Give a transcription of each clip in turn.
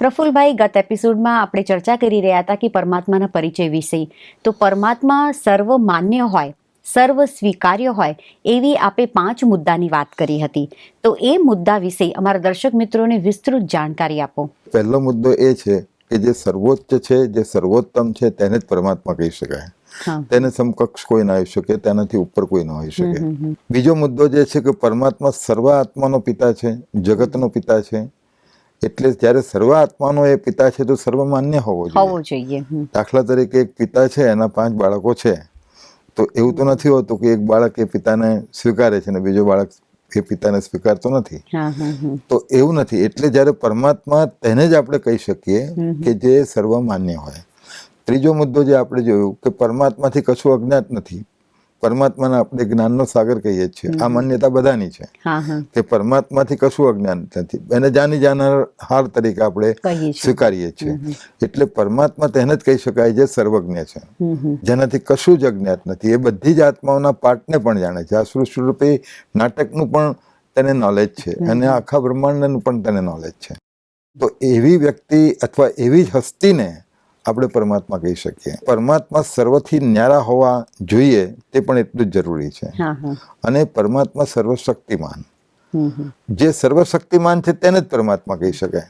પ્રફુલભાઈ ગત એપિસોડમાં આપણે ચર્ચા કરી રહ્યા હતા કે પરમાત્માના પરિચય વિશે. તો પરમાત્મા સર્વ માન્ય હોય સર્વ સ્વીકાર્ય હોય એવી આપે પાંચ મુદ્દાની વાત કરી હતી. તો એ મુદ્દા વિશે અમારા દર્શક મિત્રોને વિસ્તૃત જાણકારી આપો. પહેલો મુદ્દો એ છે કે જે સર્વોચ્ચ છે જે સર્વોત્તમ છે તેને જ પરમાત્મા કહી શકાય. તેને સમકક્ષ કોઈ ના હોઈ શકે તેનાથી ઉપર કોઈ ન હોઈ શકે. બીજો મુદ્દો જે છે કે પરમાત્મા સર્વ આત્માનો પિતા છે જગતનો પિતા છે એટલે જ્યારે સર્વ આત્માનો એ પિતા છે તો સર્વમાન્ય હોવો જોઈએ. હોવો જોઈએ દાખલા તરીકે એક પિતા છે એના પાંચ બાળકો છે. તો એવું તો નથી હોતું કે એક બાળક એ પિતાને સ્વીકારે છે અને બીજો બાળક એ પિતાને સ્વીકારતો નથી. તો એવું નથી. એટલે જ્યારે પરમાત્મા તેને જ આપણે કહી શકીએ કે જે સર્વમાન્ય હોય. ત્રીજો મુદ્દો જે આપણે જોયું કે પરમાત્માથી કશું અજ્ઞાત નથી. પરમાત્માને આપણે જ્ઞાનનો સાગર કહીએ છીએ. આ માન્યતા બધાની છે. કે પરમાત્માથી કશું અજ્ઞાન નથી. એને જાની જાનાર હાર તરીકે આપણે સ્વીકારીએ છીએ. એટલે પરમાત્મા તેને જ કહી શકાય જે સર્વજ્ઞ છે. જેનાથી કશું જ અજ્ઞાત નથી. એ બધી જ આત્માઓના પાઠને પણ જાણે છે. આ સૃષ્ટિરૂપી નાટકનું પણ તેને નોલેજ છે અને આખા બ્રહ્માંડનું પણ તેને નોલેજ છે. તો એવી વ્યક્તિ અથવા એવી જ હસ્તીને આપણે પરમાત્મા કહી શકીએ. પરમાત્મા સર્વથી ન્યારા હોવા જોઈએ તે પણ એટલું જ જરૂરી છે. અને પરમાત્મા સર્વશક્તિમાન. જે સર્વશક્તિમાન છે તેને જ પરમાત્મા કહી શકાય.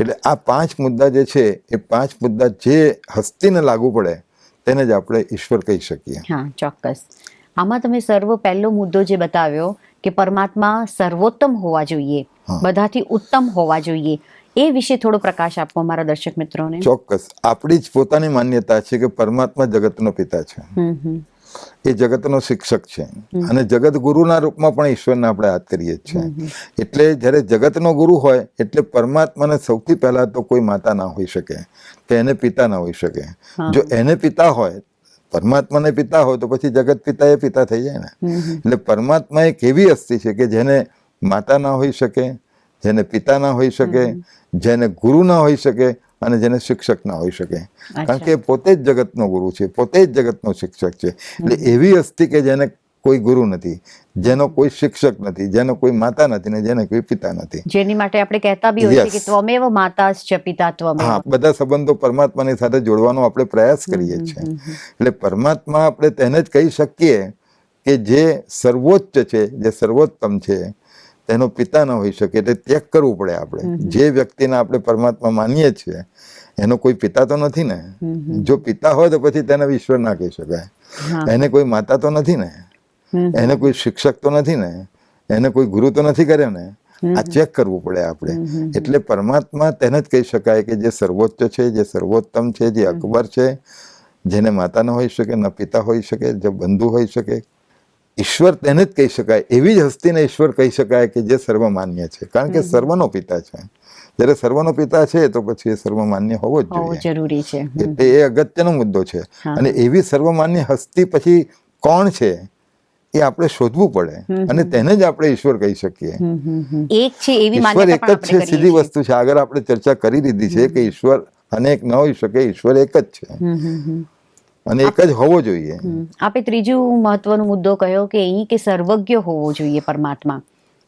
એટલે આ પાંચ મુદ્દા જે છે એ પાંચ મુદ્દા જે હસ્તીને લાગુ પડે તેને જ આપણે ઈશ્વર કહી શકીએ. હા ચોક્કસ. આમાં તમે સર્વ પહેલો મુદ્દો જે બતાવ્યો કે પરમાત્મા સર્વોત્તમ હોવા જોઈએ. બધાથી ઉત્તમ હોવા જોઈએ. એ વિશે થોડો પ્રકાશ આપો મારા દર્શક મિત્રોને. ચોક્કસ. આપણી જ પોતાની માન્યતા છે કે પરમાત્મા જગતનો પિતા છે. એ જગતનો શિક્ષક છે. અને જગત ગુરુના રૂપમાં પણ ઈશ્વરને આપણે યાદ કરીએ છીએ. એટલે જ્યારે જગતનો ગુરુ હોય એટલે પરમાત્માને સૌથી પહેલા તો કોઈ માતા ના હોઈ શકે. કે એને પિતા ના હોઈ શકે. જો એને પિતા હોય પરમાત્માને પિતા હોય તો પછી જગત પિતા એ પિતા થઈ જાય ને. એટલે પરમાત્મા એક એવી હસ્તી છે કે જેને માતા ના હોઈ શકે જેને પિતા ના હોઈ શકે જેને ગુરુ ના હોઈ શકે અને જેને શિક્ષક ના હોઈ શકે. કારણ કે પોતે જ જગતનો ગુરુ છે પોતે જ જગતનો શિક્ષક છે. એટલે એવી અસ્થિ કે જેને કોઈ ગુરુ નથી જેનો કોઈ શિક્ષક નથી જેનો કોઈ માતા નથી ને જેને કોઈ પિતા નથી. જેની માટે આપણે કહેતા બી હોય છે કે ત્વમેવ માતાશ્ચ પિતા ત્વમેવ હા બધા સંબંધો પરમાત્માની સાથે જોડવાનો આપણે પ્રયાસ કરીએ છીએ. એટલે પરમાત્મા આપણે તેને જ કહી શકીએ કે જે સર્વોચ્ચ છે જે સર્વોત્તમ છે તેનો પિતા ન હોઈ શકે એટલે ત્યાગ કરવું પડે આપણે. જે વ્યક્તિને આપણે પરમાત્મા માનીએ છીએ એનો કોઈ પિતા તો નથી ને. જો પિતા હોય તો પછી તેને ઈશ્વર ના કહી શકાય. એને કોઈ માતા તો નથી ને. એને કોઈ શિક્ષક તો નથી ને. એને કોઈ ગુરુ તો નથી કર્યો ને. આ ચેક કરવું પડે આપણે. એટલે પરમાત્મા તેને જ કહી શકાય કે જે સર્વોચ્ચ છે જે સર્વોત્તમ છે જે અકબર છે જેને માતા ન હોઈ શકે ન પિતા હોઈ શકે જે બંધુ હોઈ શકે ઈશ્વર તેને જ કહી શકાય. એવી જ હસ્તીને ઈશ્વર કહી શકાય કે જે સર્વમાન્ય છે. કારણ કે સર્વનો પિતા છે. જ્યારે સર્વનો પિતા છે તો પછી એ સર્વમાન્ય હોવો જ જોઈએ. જરૂરી છે. એટલે એ અગત્યનો મુદ્દો છે. અને એવી સર્વમાન્ય હસ્તી પછી કોણ છે એ આપણે શોધવું પડે. અને તેને જ આપણે ઈશ્વર કહી શકીએ. એક છે એવી ઈશ્વર એક જ છે સીધી વસ્તુ છે. આગળ આપણે ચર્ચા કરી દીધી છે કે ઈશ્વર અનેક ન હોઈ શકે ઈશ્વર એક જ છે. અને એક જ હોવો જોઈએ. આપે ત્રીજું મહત્વનો મુદ્દો કહ્યો કે એ કે સર્વજ્ઞ હોવો જોઈએ પરમાત્મા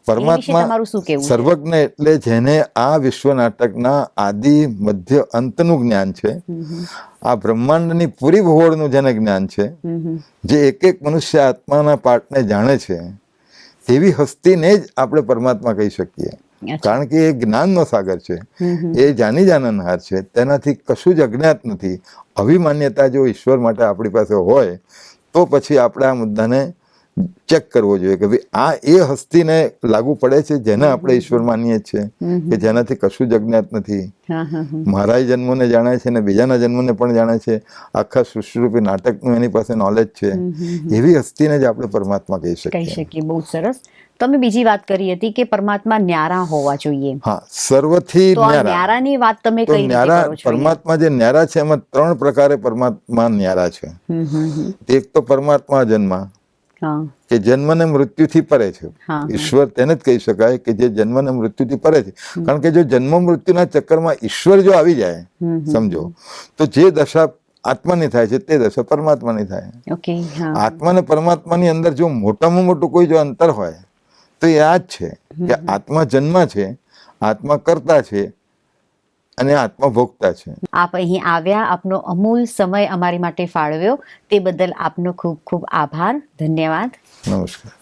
પરમાત્મા તમારું શું કહેવું સર્વજ્ઞ એટલે જેને આ વિશ્વ નાટકના આદિ મધ્ય અંતનું જ્ઞાન છે આ બ્રહ્માંડની પૂરી ભૂગોળનું જેને જ્ઞાન છે. જે એક એક મનુષ્ય આત્માના પાઠને જાણે છે તેવી હસ્તીને જ આપણે પરમાત્મા કહી શકીએ. કારણ કે એ જ્ઞાનનો સાગર છે. એ જાની જાનનહાર છે. તેનાથી કશું જ અજ્ઞાત નથી. અભિમાન્યતા જો ઈશ્વર માટે આપણી પાસે હોય તો પછી આપણે આ મુદ્દાને ચેક કરવો જોઈએ કે ભાઈ આ એ હસ્તીને લાગુ પડે છે જેને આપણે ઈશ્વર માનીએ છીએ કે જેનાથી કશું જ અજ્ઞાત નથી. મારા જન્મને જાણે છે ને બીજાના જન્મને પણ જાણે છે. આખા સૃષ્ટિરૂપી નાટકનું એની પાસે નોલેજ છે. એવી હસ્તીને જ આપણે પરમાત્મા કહી શકીએ. બહુ સરસ. તમે બીજી વાત કરી હતી કે પરમાત્મા ન્યારા હોવા જોઈએ. હા સર્વથી ન્યારાની વાત તમે કઈ ન્યારા? પરમાત્મા જે ન્યારા છે એમાં ત્રણ પ્રકારે પરમાત્મા ન્યારા છે. એક તો પરમાત્મા જન્મ કે જન્મ ને મૃત્યુથી પરે છે. ઈશ્વર તેને જ કહી શકાય કે જે જન્મ ને મૃત્યુથી પરે છે. કારણ કે જો જન્મ મૃત્યુના ચક્કરમાં ઈશ્વર જો આવી જાય સમજો તો જે દશા આત્માની થાય છે તે દશા પરમાત્માની થાય. આત્મા ને પરમાત્માની અંદર જો મોટામાં મોટું કોઈ જો અંતર હોય તો એ આ જ છે કે આત્મા જન્મ છે આત્મા કરતા છે અને આત્મા ભોગતા છે. આપ અહીં આવ્યા આપનો અમૂલ સમય અમારી માટે ફાળવ્યો. તે બદલ આપનો ખૂબ ખૂબ આભાર. ધન્યવાદ. નમસ્કાર.